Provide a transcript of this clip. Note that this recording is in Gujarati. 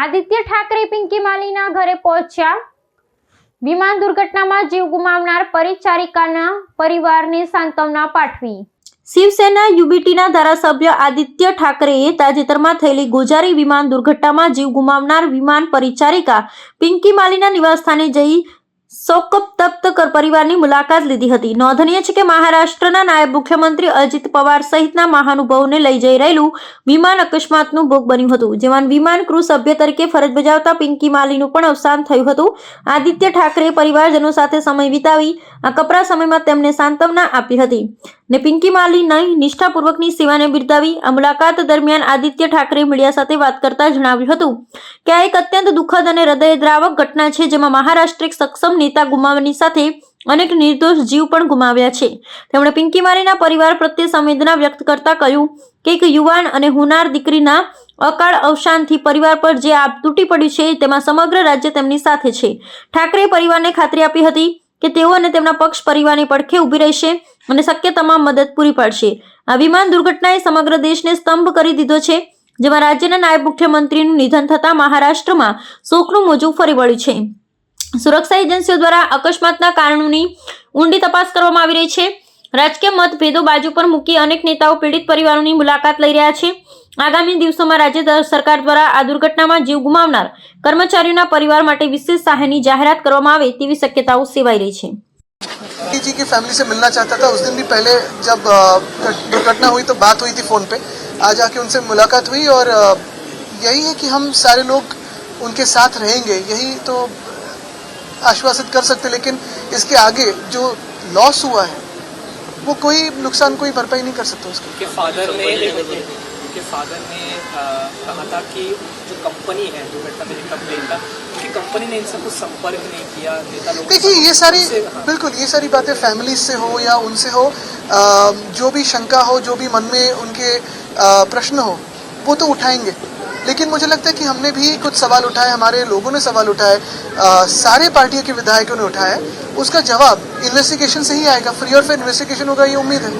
આદિત્ય ઠાકરે પિંકી માલીના ઘરે પહોંચ્યા. વિમાન દુર્ઘટનામાં જીવ ગુમાવનાર પરિચારિકાના પરિવારને સાંત્વના પાઠવી. શિવસેના યુબીટીના ધારાસભ્ય આદિત્ય ઠાકરેએ તાજેતરમાં થયેલી ગોજારી વિમાન દુર્ઘટનામાં જીવ ગુમાવનાર વિમાન પરિચારિકા પિંકી માલીના નિવાસસ્થાને જઈ શોકતપ્ત કર પરિવારની મુલાકાત લીધી હતી. નોંધનીય છે કે મહારાષ્ટ્રના નાયબ મુખ્યમંત્રી અજીત પવાર સહિતના મહાનુભાવોને લઈ જઈ રહેલું વિમાન અકસ્માતનું ભોગ બન્યું હતું. જેમાં વિમાન ક્રૂ સભ્ય તરીકે ફરજ બજાવતા પિંકી માલીનું પણ અવસાન થયું હતું. આદિત્ય ઠાકરેએ પરિવારજનો સાથે સમય વિતાવી, આ કપરા સમયમાં તેમને સાંત્વના આપી હતી. ને પિંકી માલીની નિષ્ઠાપૂર્વકની સેવાને બિરદાવી, આ મુલાકાત દરમિયાન આદિત્ય ઠાકરે મીડિયા સાથે વાત કરતા જણાવ્યું હતું કે આ એક અત્યંત દુઃખદ અને હૃદયદ્રાવક ઘટના છે, જેમાં મહારાષ્ટ્ર એક સક્ષમ નેતા ગુમાવવાની સાથે અનેક નિર્દોષ જીવ પણ ગુમાવ્યા છે. તેમણે પિંકી મારીના પરિવાર પ્રત્યે સંવેદના વ્યક્ત કરતા કહ્યું કે એક યુવાન અને હુનાર દીકરીના અકાળ અવસાનથી પરિવાર પર જે આપ તૂટી પડ્યું છે, તેમાં સમગ્ર રાજ્ય તેમની સાથે છે. ઠાકરે પરિવારને ખાતરી આપી હતી કે તેઓ અને તેમના પક્ષ પરિવારની પડખે ઊભી રહેશે અને શક્ય તમામ મદદ પૂરી પાડશે. આ વિમાન દુર્ઘટનાએ સમગ્ર દેશને સ્તંભ કરી દીધો છે, જેમાં રાજ્યના નાયબ મુખ્યમંત્રીનું નિધન થતાં મહારાષ્ટ્રમાં શોકનું મોજું ફરી વળ્યું છે. સુરક્ષા એજન્સીઓ દ્વારા અકસ્માતના કારણોની ઊંડી તપાસ કરવામાં આવી રહી છે રાજકીય મતભેદો બાજુ પર મૂકી અનેક નેતાઓ પીડિત પરિવારોની મુલાકાત લઈ રહ્યા છે આગામી દિવસોમાં રાજ્ય દ- સરકાર દ્વારા આ દુર્ઘટનામાં જીવ ગુમાવનાર કર્મચારીઓના પરિવાર માટે વિશેષ સહાયની જાહેરાત કરવામાં આવે તેવી શક્યતાઓ સેવાઈ રહી છે जी की फैमिली से मिलना चाहता था उस दिन भी पहले जब अ, दुर्घटना हुई तो बात हुई थी फ़ोन पे आज आके उनसे मुलाकात हुई और अ, यही है कि हम सारे लोग उनके साथ रहेंगे यही तो आश्वासित कर सकते लेकिन इसके आगे जो लॉस हुआ है वो कोई नुकसान कोई भरपाई नहीं कर सकता उसका उनके फादर ने उनके फादर ने कहा था कि जो कंपनी है दुर्घटना में जिनका था उनकी कंपनी ने इनसे कुछ संपर्क नहीं किया नेता लोगों देखिए ये सारी। बिल्कुल ये सारी बातें फैमिली से हो या उनसे हो जो भी शंका हो जो भी मन में उनके प्रश्न हो वो तो उठाएँगे लेकिन मुझे लगता है कि हमने भी कुछ सवाल उठाए, हमारे लोगों ने सवाल उठाए सारे पार्टियों के विधायकों ने उठाए। उसका जवाब इन्वेस्टिगेशन से ही आएगा। फ्री और फेयर इन्वेस्टिगेशन होगा, ये उम्मीद है।